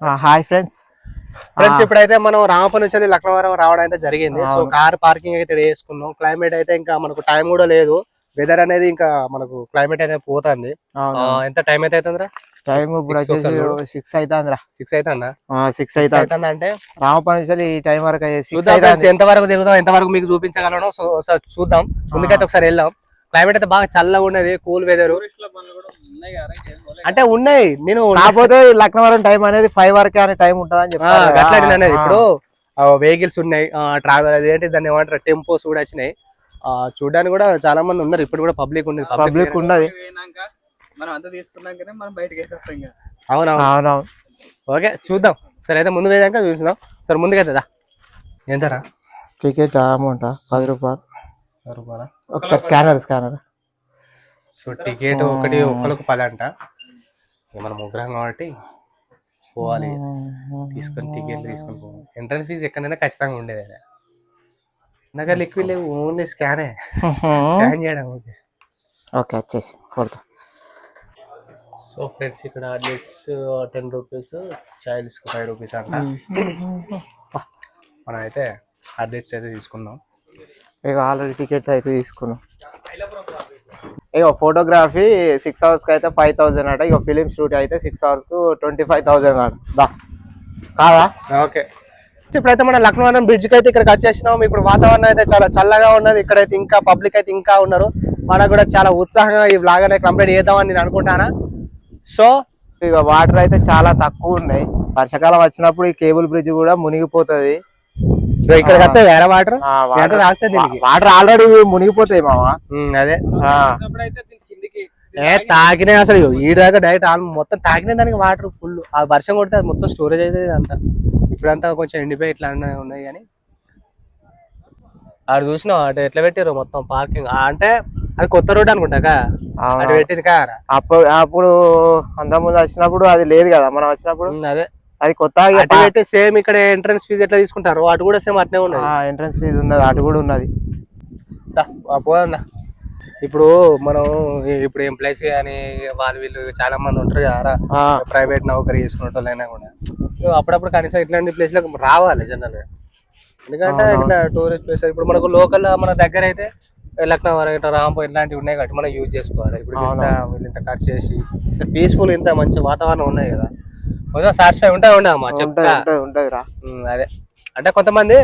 Hi friends. Friends ఇప్పుడైతే మనం రామపల్లి నుంచి లక్నవరం రావడం అయితే జరిగింది. సో. కార్ పార్కింగ్ అయితే వేసుకున్నాం క్లైమేట్ అయితే ఇంకా మనకు టైం కూడా లేదు. వెదర్ అనేది ఇంకా మనకు క్లైమేట్ అయితే పోతుంది. ఎంత టైం అయితే అవుతుందిరా? టైం ఇప్పుడు వచ్చేసి సిక్స్ అవుతుందిరా సిక్స్ అవుతుందా సిక్స్ అవుతుంది అంటే? రామపల్లి ఈ టైం వరకు ఎంత వరకు తిరుగుదాం ఎంత వరకు మీకు చూపించగలను చూద్దాం. ముందుకైతే ఒకసారి వెళ్దాం. క్లైమేట్ అయితే బాగా చల్లగా ఉన్నది కూల్ వెదర్ అంటే ఉన్నాయి. నేను కాకపోతే లక్నవరం టైం అనేది ఫైవ్ వరకే అనే టైం ఉంటుంది అని నేను అనేది ఇప్పుడు వెహికల్స్ ఉన్నాయి ట్రావెల్ అదేంటి దాన్ని ఏమంటారు టెంపోస్ కూడా వచ్చినాయి. ఆ, చూడడానికి కూడా చాలా మంది ఉన్నారు. ఇప్పుడు కూడా పబ్లిక్ ఉంది పబ్లిక్ ఉండదు పోయినాక మనం అంతా తీసుకున్నాకనే మనం బయటకి వేసేస్తాం ఇంకా. అవునవును. అవునవును. ఓకే చూద్దాం. సరే అయితే ముందు వేదాక చూసినాం. సరే ముందుకైతుందా ఎంతరా? టికెట్ అమౌంట్ పది రూపాయలు. ఒకసారి స్కానర్ స్కానర్ సో టికెట్ ఒకటి ఒక్కరికి పది అంట మనం ముగ్గురం కాబట్టి పోవాలి. తీసుకొని టికెట్ తీసుకొని పోవాలి. ఎంట్రన్స్ ఫీజు ఎక్కడైనా ఖచ్చితంగా ఉండేది. దగ్గర లిక్విడ్ లేవు ఓన్లీ స్కానే స్కాన్ చేయడం ఓకే. ఓకే వచ్చేసి కొడతా. సో ఫ్రెండ్స్ ఇక్కడ nets ten rupees childs five rupees అంట. మనం అయితే అడ్లెట్స్ అయితే తీసుకున్నాం ఇక ఆల్రెడీ టికెట్ అయితే తీసుకున్నాం. ఇక ఫోటోగ్రఫీ సిక్స్ అవర్స్కి అయితే ఫైవ్ థౌసండ్ అట ఇక ఫిలిం షూట్ అయితే సిక్స్ అవర్స్కు ట్వంటీ ఫైవ్ థౌసండ్ అట. దా. కాదా? ఓకే. ఇప్పుడైతే మనం లక్నవరం బ్రిడ్జ్కి అయితే ఇక్కడికి వచ్చేసినాం. ఇప్పుడు వాతావరణం అయితే చాలా చల్లగా ఉన్నది. ఇక్కడైతే ఇంకా పబ్లిక్ అయితే ఇంకా ఉన్నారు. మనకు కూడా చాలా ఉత్సాహంగా ఈ బ్లాగ్ అనేది కంప్లీట్ చేద్దామని నేను అనుకుంటానా? సో ఇక వాటర్ అయితే చాలా తక్కువ ఉన్నాయి. వర్షాకాలం వచ్చినప్పుడు ఈ కేబుల్ బ్రిడ్జ్ కూడా మునిగిపోతుంది. ఇక్కడికి వస్తే వేరే వాటర్? ఎంత తాగుతుంది దీనికి? వాటర్ ఆల్రెడీ మునిగిపోతాయి మామ అదే. ఏ తాగినాయి అసలు. ఈ దాకా డైరెక్ట్ ఆల్ మొత్తం తాగిన దానికి వాటర్ ఫుల్. ఆ వర్షం కొడితే అది మొత్తం స్టోరేజ్ అయితే అంతా ఇప్పుడంతా కొంచెం ఎండిపోయి ఇట్లా అన్నీ ఉన్నాయి కానీ. ఆడ చూసినావు? అటు ఎట్లా పెట్టారు మొత్తం పార్కింగ్? అంటే అది కొత్త రోడ్ అనుకుంటాకా? అవును. అటు పెట్టింది కారా? అప్పుడు అప్పుడు అంతకుముందు వచ్చినప్పుడు అది లేదు కదా? మనం వచ్చినప్పుడు? అదే. అది కొత్త పెట్టి సేమ్ ఇక్కడ ఎంట్రన్స్ ఫీజు ఎట్లా తీసుకుంటారు? అటు కూడా సేమ్ అట్నే ఉన్నది. ఎంట్రన్స్ ఫీజు ఉన్నది అటు కూడా ఉన్నది. దా, ఆ పోదన్నా. ఇప్పుడు మనం ఇప్పుడు ఎంప్లాయీస్ కానీ వాళ్ళు వీళ్ళు చాలా మంది ఉంటారు కదా ప్రైవేట్ నౌకరీ చేసుకునే వాళ్ళైనా కూడా అప్పుడప్పుడు కనీసం ఇట్లాంటి ప్లేస్లకు రావాలి జనరల్గా ఎందుకంటే. ఇట్లా టూరిస్ట్ ప్లేస్ ఇప్పుడు మనకు లోకల్ మన దగ్గర అయితే లక్నవరం ఇట్లా రాంపో ఇలాంటివి ఉన్నాయి కాబట్టి మనం యూజ్ చేసుకోవాలి. ఇప్పుడు ఇంత. వీళ్ళు ఇంత ఖర్చు చేసి పీస్ఫుల్ ఇంత మంచి వాతావరణం ఉన్నాయి కదా. కొంచెం సాటిస్ఫై ఉండమ్మా ఉంటది చెప్తా. ఉంటది ఉంటది రా అదే. అంటే కొంతమంది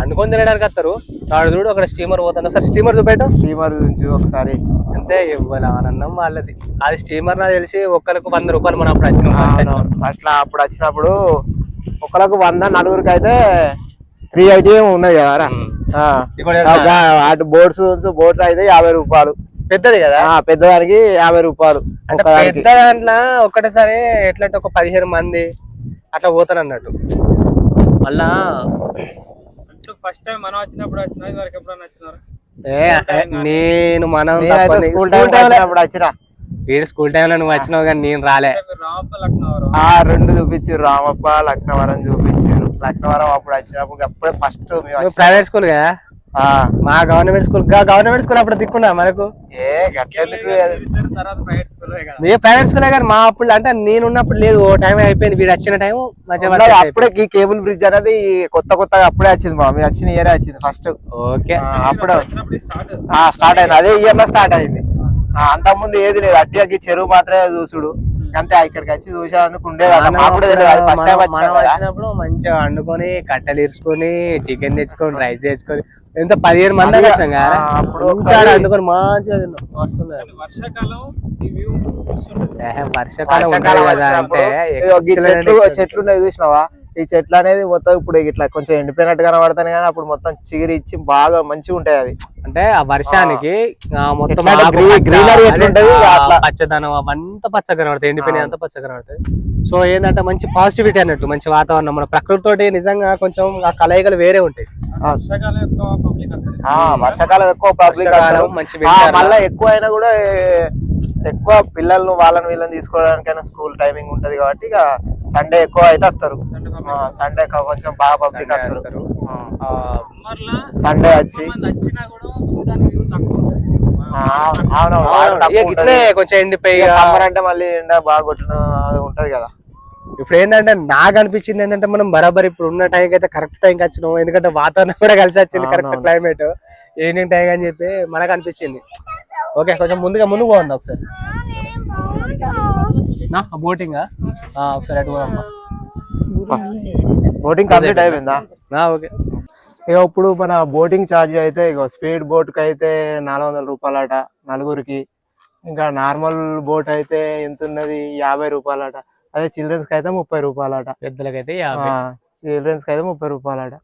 అనుకొని తినడానికి వస్తారు. వాడు చూడు అక్కడ స్టీమర్ పోతుంది ఒకసారి స్టీమర్ చూపెట్టు. స్టీమర్ నుంచి ఒకసారి. అంతే ఇవ్వాలి ఆనందం వాళ్ళది. అది స్టీమర్ నాకు తెలిసి ఒక్కరికి వంద రూపాయలు మనం అప్పుడు వచ్చినాం. ఫస్ట్ అప్పుడు వచ్చినప్పుడు ఒకరికి వంద నలుగురికి అయితే త్రీ ఎయిటీ ఉన్నది కదా అటు బోట్స్ బోట్ అయితే యాభై రూపాయలు. పెద్దది కదా? ఆ, పెద్దదానికి యాభై రూపాయలు అంటే. పెద్ద దాంట్లో ఒకటేసారి ఎట్లా అంటే ఒక పదిహేను మంది అట్లా పోతారు అన్నట్టు మళ్ళా ఫస్ట్ టైం మనం వచ్చినప్పుడు వచ్చిన ఇది వరకు ఎప్పుడన్నా వచ్చినారు? నేను మనం స్కూల్ స్కూల్ టైం టైంలో- వచ్చినప్పుడు వచ్చిన. వీడు స్కూల్ టైంలో నువ్వు వచ్చినావు కానీ నేను రాలే. ఆ రెండు చూపించారు రామప్ప లక్నవరం చూపించారు లక్నవరం అప్పుడు వచ్చినప్పుడు అప్పుడే ఫస్ట్. ప్రైవేట్ స్కూల్ కదా? మా గవర్నమెంట్ స్కూల్ గవర్నమెంట్ స్కూల్ అప్పుడు దిక్కున్నా మనకు. ఏ ప్రైవేట్ స్కూల్ కదా. మీ ప్రైవేట్ స్కూలే కానీ మా అప్పుడు అంటే నేను ఉన్నప్పుడు లేదు ఓ టైం అయిపోయింది వీడు వచ్చిన టైం అప్పుడే ఈ కేబుల్ బ్రిడ్జ్ అనేది కొత్త కొత్తగా అప్పుడే వచ్చింది మా మేము వచ్చిన ఇయర్ వచ్చింది ఫస్ట్ ఓకే. అప్పుడు. స్టార్ట్ స్టార్ట్ అయింది. అదే ఇయర్లో స్టార్ట్ అయింది. ఆ, అంతకుముందు ఏది లేదు. అట్టి చెరువు మాత్రమే చూసుడు. అంతే ఇక్కడికి వచ్చి చూసేందుకు ఉండేది ఫస్ట్ టైం వచ్చినప్పుడు మంచిగా వండుకొని కట్టెలు ఇరుచుకొని చికెన్ తెచ్చుకొని రైస్ తెచ్చుకొని ఎంత పదిహేను మంది వచ్చాం కదా మంచిగా. వర్షాకాలం వర్షాకాలం కదా అంటే చెట్లు. చెట్లు ఉన్నాయి చూసినావా ఈ చెట్లు అనేది మొత్తం ఇప్పుడు ఇట్లా కొంచెం ఎండిపోయినట్టు కనబడతాయి కానీ అప్పుడు మొత్తం చిగురి ఇచ్చి బాగా మంచిగా ఉంటాయి అవి. అంటే ఆ వర్షానికి ఆ మొత్తం పచ్చ, గ్రీనరీ. పచ్చదనం అవంతా పచ్చగా కనబడతాయి ఎండిపోయినాయి అంతా పచ్చగా కనబడతాయి. సో ఏంటంటే మంచి పాజిటివిటీ అన్నట్టు మంచి వాతావరణం. మన ప్రకృతి తోటి నిజంగా కొంచెం ఆ కలయికలు వేరే ఉంటాయి. వర్షాకాలం ఎక్కువ పబ్లిక్ మళ్ళీ ఎక్కువ అయినా కూడా ఎక్కువ పిల్లలను వాళ్ళని వీళ్ళని తీసుకోవడానికైనా స్కూల్ టైమింగ్ ఉంటది కాబట్టి ఇక సండే ఎక్కువ అయితే వస్తారు సండే కొంచెం బాగా పబ్లిక్ వస్తారు. సండే వచ్చి కొంచెం ఎండిపోయి సమ్మర్ అంటే మళ్ళీ ఎండ బాగా కొట్టిన ఉంటది కదా. ఇప్పుడు ఏంటంటే నాకు అనిపించింది ఏంటంటే మనం బరాబర్ ఇప్పుడు ఉన్న టైంకి అయితే కరెక్ట్ టైంకి వచ్చినాం. ఎందుకంటే వాతావరణం కూడా కలిసి వచ్చింది కరెక్ట్. క్లైమేట్ ఈవినింగ్ టైం అని చెప్పి మనకు అనిపించింది. ఓకే కొంచెం ముందుగా ముందుకు పోండి ఒకసారి? నా బోటింగ్ ఒకసారి అటు బోటింగ్ కంప్లీట్ అయిపోయిందా? ఓకే. ఇక ఇప్పుడు మన బోటింగ్ ఛార్జ్ అయితే ఇక స్పీడ్ బోట్కి అయితే నాలుగు వందల రూపాయలట నలుగురికి. ఇంకా నార్మల్ బోట్ అయితే ఎంత ఉన్నది యాభై రూపాయలట. అదే చిల్డ్రన్స్కి అయితే ముప్పై రూపాయలట. పెద్దలకైతే యాభై. చిల్డ్రన్స్కి అయితే ముప్పై రూపాయలట.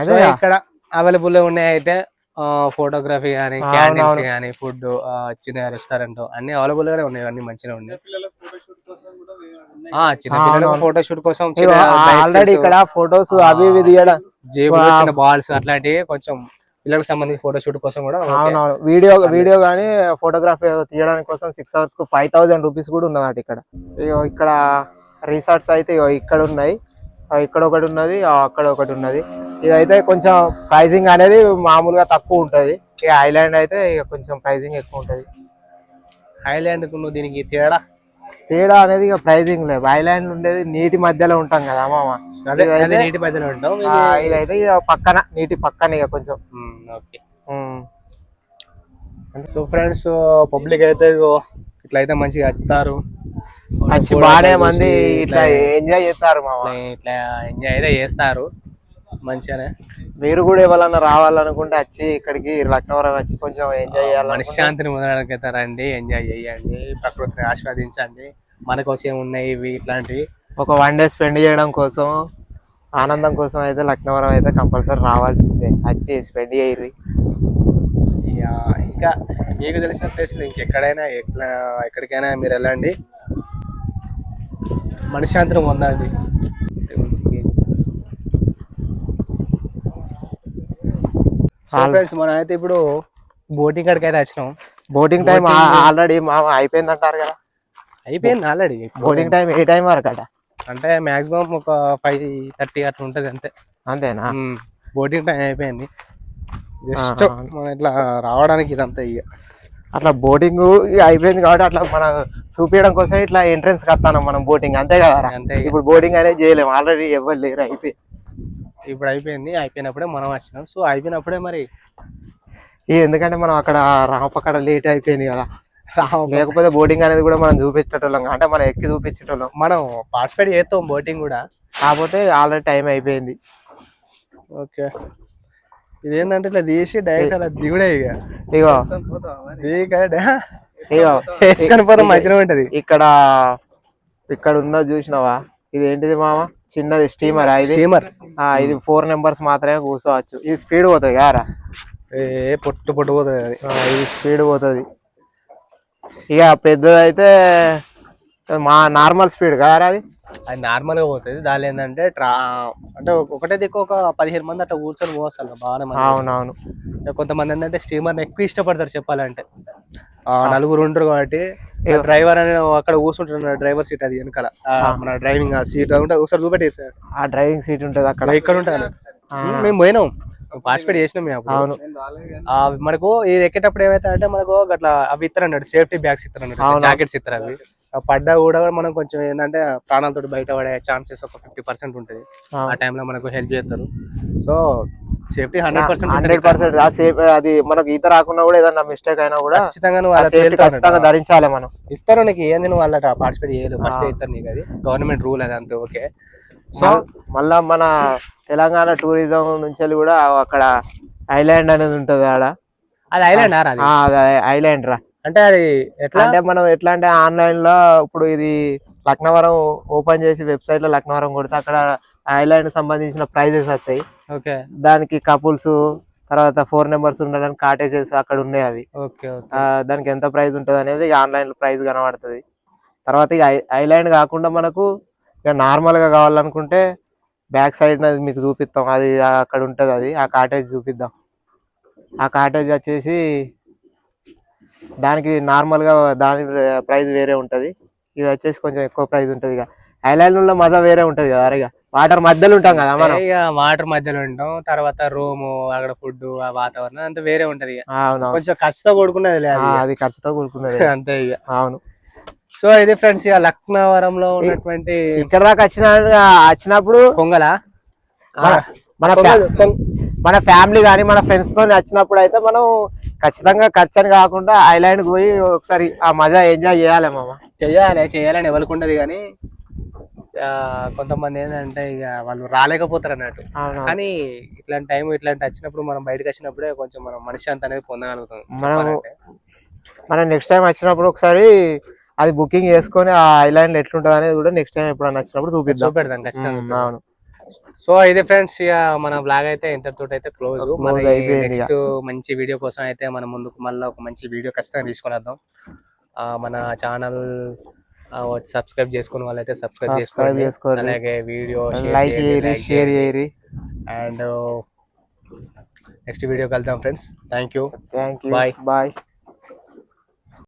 అదే ఇక్కడ అవైలబుల్ ఉన్నాయి అయితే ఫోటోగ్రఫీ కానీ. క్యాండిల్స్ కానీ ఫుడ్ చిన్న రెస్టారెంట్ అన్ని అవైలబుల్ గానే ఉన్నాయి అన్ని మంచిగా ఉన్నాయి పిల్లల ఫోటోషూట్ కోసం కూడా ఉన్నాయి. ఆ చిన్న పిల్లల అవునవును. ఫోటో షూట్ కోసం ఆల్రెడీ ఇక్కడ ఫొటోస్ అవి ఇవి తీయడం జేబులో చిన్న బాల్స్ అట్లాంటివి కొంచెం పిల్లలకు సంబంధించి ఫోటో షూట్ కోసం కూడా. అవునవును వీడియో వీడియో కానీ ఫోటోగ్రఫీ తీయడానికి కోసం సిక్స్ అవర్స్కు ఫైవ్ థౌసండ్ రూపీస్ కూడా ఉన్నదట ఇక్కడ ఇగో ఇక్కడ రిసార్ట్స్ అయితే ఇగో ఇక్కడ ఉన్నాయి ఇక్కడ ఒకటి ఉన్నది అక్కడ ఒకటి ఉన్నది ఇదైతే కొంచెం ప్రైసింగ్ అనేది మామూలుగా తక్కువ ఉంటది. ఈ ఐలాండ్ అయితే ఇక కొంచెం ప్రైసింగ్ ఎక్కువ ఉంటది. ఐలాండ్ నువ్వు దీనికి తేడా? తేడా అనేది ఇక ప్రైసింగ్ లేదు. ఐలాండ్ ఉండేది నీటి మధ్యలో ఉంటాం కదా మామ నీటి మధ్యలో ఉంటాం ఇదైతే ఇక పక్కన నీటి పక్కన ఇక కొంచెం. ఓకే. సో ఫ్రెండ్స్ పబ్లిక్ అయితే ఇట్లా అయితే మంచిగా వస్తారు Photos బాగానే మంది ఇట్లా ఎంజాయ్ చేస్తారు మామ. ఇట్లా ఎంజాయ్ అయితే చేస్తారు. మంచిగానే. మీరు కూడా ఎవరన్నా రావాలనుకుంటే వచ్చి ఇక్కడికి లక్నవరం వచ్చి కొంచెం ఎంజాయ్ చేయాలి మనశ్శాంతిని పొందడానికి అయితే రండి ఎంజాయ్ చేయండి ప్రకృతిని ఆస్వాదించండి. మన కోసం ఏమున్నాయి ఇవి ఇట్లాంటివి. ఒక వన్ డే స్పెండ్ చేయడం కోసం ఆనందం కోసం అయితే లక్నవరం అయితే కంపల్సరీ రావాల్సిందే. వచ్చి స్పెండ్ చేయరు ఇక ఇంకా మీకు తెలిసిన ప్లేస్లు ఇంకెక్కడైనా ఎక్కడ ఎక్కడికైనా మీరు వెళ్ళండి. మనశ్శాంతిని పొందండి. ఫ్రెండ్స్ మనం అయితే ఇప్పుడు బోటింగ్ కాడికి అయితే వచ్చినాం. బోటింగ్ టైం ఆల్రెడీ మా అయిపోయింది అంటారు కదా. అయిపోయింది ఆల్రెడీ బోటింగ్ టైం ఏ టైం వరకు అట? అంటే మాక్సిమం ఒక ఫైవ్ థర్టీ అట్లా ఉంటది అంతే. అంతేనా? బోటింగ్ టైం అయిపోయింది. జస్ట్. మనం ఇట్లా రావడానికి ఇదంతా ఇక అట్లా బోటింగ్ అయిపోయింది కాబట్టి అట్లా మన చూపించడం కోసం ఇట్లా ఎంట్రన్స్ కత్తాను మనం బోటింగ్ అంతే కదా అంతే. ఇప్పుడు బోటింగ్ అనేది చేయలేము ఆల్రెడీ ఎవరు లేరు అయిపోయి ఇప్పుడు అయిపోయింది అయిపోయినప్పుడే మనం వచ్చినాం. సో అయిపోయినప్పుడే మరి ఎందుకంటే మనం అక్కడ రామపక్కడ లేట్ అయిపోయింది కదా. లేకపోతే బోటింగ్ అనేది కూడా మనం చూపించేటోళ్ళం అంటే మనం ఎక్కి చూపించేటోళ్ళం. మనం పార్టిసిపేట్ చేస్తాం బోటింగ్ కూడా. కాకపోతే ఆల్రెడీ టైం అయిపోయింది. ఓకే. ఇదేంటంటే ఇట్లా తీసి డైరెక్ట్ అలా దిగుడే ఇక. ఇగో. ఇగో. మంచిగా ఉంటది. ఇక్కడ ఇక్కడ ఉన్నది చూసినావా? ఇది ఏంటిది మామ? చిన్నది స్టీమర్ ఇది స్టీమర్. ఆ, ఇది ఫోర్ నెంబర్స్ మాత్రమే కూర్చోవచ్చు. ఇది స్పీడ్ పోతుంది కారా? ఏ పొట్టు పొట్టు పోతుంది అది. ఆ, ఇది స్పీడ్ పోతుంది. ఇక పెద్దది అయితే మా నార్మల్ స్పీడ్ కారా అది? అది నార్మల్గా పోతుంది. దాని ఏంటంటే ట్రా అంటే ఒకటే దిక్కు ఒక పదిహేను మంది అట్లా కూర్చొని పోస్తారు బాగానే మంది. అవునవును. కొంతమంది ఏంటంటే స్టీమర్ ఎక్కువ ఇష్టపడతారు చెప్పాలంటే. నలుగురు ఉంటారు కాబట్టి డ్రైవర్ అనే అక్కడ కూర్చుంటున్నారు డ్రైవర్ సీట్ అది వెనకాల. ఆ, మన డ్రైవింగ్ ఆ సీట్ ఉంటే ఒకసారి చూపెట్టేసి సార్. ఆ డ్రైవింగ్ సీట్ ఉంటది అక్కడ. ఇక్కడ ఉంటాను. మేము పోయినాం. పార్టిసిపేట్ చేసినాం మేము అప్పుడు. అవును. మనకు ఇది ఎక్కేటప్పుడు ఏమైతే అంటే మనకు అట్లా అవి ఇస్తారు అన్నాడు సేఫ్టీ బ్యాగ్స్ ఇస్తారు అన్నాడు అవును. జాకెట్స్ ఇస్తారు. అవి పడ్డా కూడా మనం కొంచెం ఏంటంటే ప్రాణాలతో బయట పడే ఛాన్సెస్ ఒక ఫిఫ్టీ పర్సెంట్ ఉంటుంది. ఆ. ఆ టైంలో మనకు హెల్ప్ చేస్తారు. So safety hundred percent hundred percent. ఆ సేఫ్ అది మనకు ఈత రాకుండా కూడా ఏదన్నా మిస్టేక్ అయినా కూడా ఖచ్చితంగా నువ్వు ఖచ్చితంగా. ధరించాలి మనం. ఇస్తారు నీకు ఏంది నువ్వు వాళ్ళ పార్టిసిపేట్ చేయలేదు. ఫస్ట్. ఇస్తారు నీకు అది. గవర్నమెంట్ రూల్ అది అంతే ఓకే సో మళ్ళా మన తెలంగాణ టూరిజం నుంచి కూడా అక్కడ ఐలాండ్ అనేది ఉంటది ఆడ. అది ఐలాండ్ అది? ఐలాండ్ రా. అంటే అది ఎట్లా? అంటే మనం ఎట్లా అంటే ఆన్లైన్లో ఇప్పుడు ఇది లక్నవరం ఓపెన్ చేసి వెబ్సైట్లో లక్నవరం కొడితే అక్కడ ఐలాండ్ సంబంధించిన ప్రైజెస్ వస్తాయి. ఓకే. దానికి కపుల్స్ తర్వాత ఫోర్ నెంబర్స్ ఉండడానికి కాటేజెస్ అక్కడ ఉన్నాయి అవి. దానికి ఎంత ప్రైస్ ఉంటుంది అనేది ఆన్లైన్లో ప్రైస్ కనబడుతుంది. తర్వాత ఇక ఐ- ఐలాండ్ కాకుండా మనకు ఇక నార్మల్గా కావాలనుకుంటే బ్యాక్ సైడ్ మీకు చూపిస్తాం. అది అక్కడ ఉంటది అది. ఆ కాటేజ్ చూపిద్దాం. ఆ కాటేజ్ వచ్చేసి దానికి నార్మల్గా దాని ప్రైస్ వేరే ఉంటది. ఇది వచ్చేసి కొంచెం ఎక్కువ ప్రైస్ ఉంటది ఇక. ఐలాండ్లో మజా వేరే ఉంటది కదా అరే వాటర్ మధ్యలో ఉంటాం కదా మనం. ఇక వాటర్ మధ్యలో ఉంటాం తర్వాత రూమ్ అక్కడ ఫుడ్ ఆ వాతావరణం అంతా వేరే ఉంటది ఇక. అవును కొంచెం ఖర్చుతో కూడుకున్నది లేదు అది ఖర్చుతో కూడుకున్నది. అంతే ఇక. అవును. సో ఇది ఫ్రెండ్స్ ఇక లక్నవరంలో ఉన్నటువంటి ఇక్కడ దాకా వచ్చిన వచ్చినప్పుడు కొంగల? మన మన ఫ్యా- మన ఫ్యామిలీ కానీ మన ఫ్రెండ్స్తో వచ్చినప్పుడు అయితే మనం ఖచ్చితంగా ఖర్చు అని కాకుండా ఐలాండ్ పోయి ఒకసారి ఆ మజా ఎంజాయ్ చేయాలి మామ. చెయ్యాలి చేయాలని ఎవరికి ఉండదు కానీ కొంతమంది ఏంటంటే ఇక వాళ్ళు రాలేకపోతారు అన్నట్టు. కానీ ఇట్లాంటి టైం ఇట్లాంటి వచ్చినప్పుడు మనం బయటకు వచ్చినప్పుడే కొంచెం మనం మనశ్శాంతి అనేది పొందగలుగుతాం. చెప్పాలంటే. మనం నెక్స్ట్ టైం వచ్చినప్పుడు ఒకసారి అది బుకింగ్ చేసుకొని ఆ ఐలాండ్ ఎట్లుంటది అనేది కూడా నెక్స్ట్ టైం ఎప్పుడైనా వచ్చినప్పుడు చూపిద్దాం. చూపెడతాం ఖచ్చితంగా అవును. సో ఇది ఫ్రెండ్స్ ఇక మన బ్లాగ్ అయితే ఇంతటితో అయితే క్లోజ్ మన. నెక్స్ట్ మంచి వీడియో కోసం అయితే మన ముందుకు మళ్ళీ ఒక మంచి వీడియో ఖచ్చితంగా తీసుకొని వద్దాం. మన ఛానల్ సబ్స్క్రైబ్ చేసుకున్న వాళ్ళైతే సబ్స్క్రైబ్ చేసుకోండి. అలాగే వీడియో లైక్ చేయరి షేర్ చేయరి అండ్ నెక్స్ట్ వీడియో కలుద్దాం friends thank you thank you Bye. Bye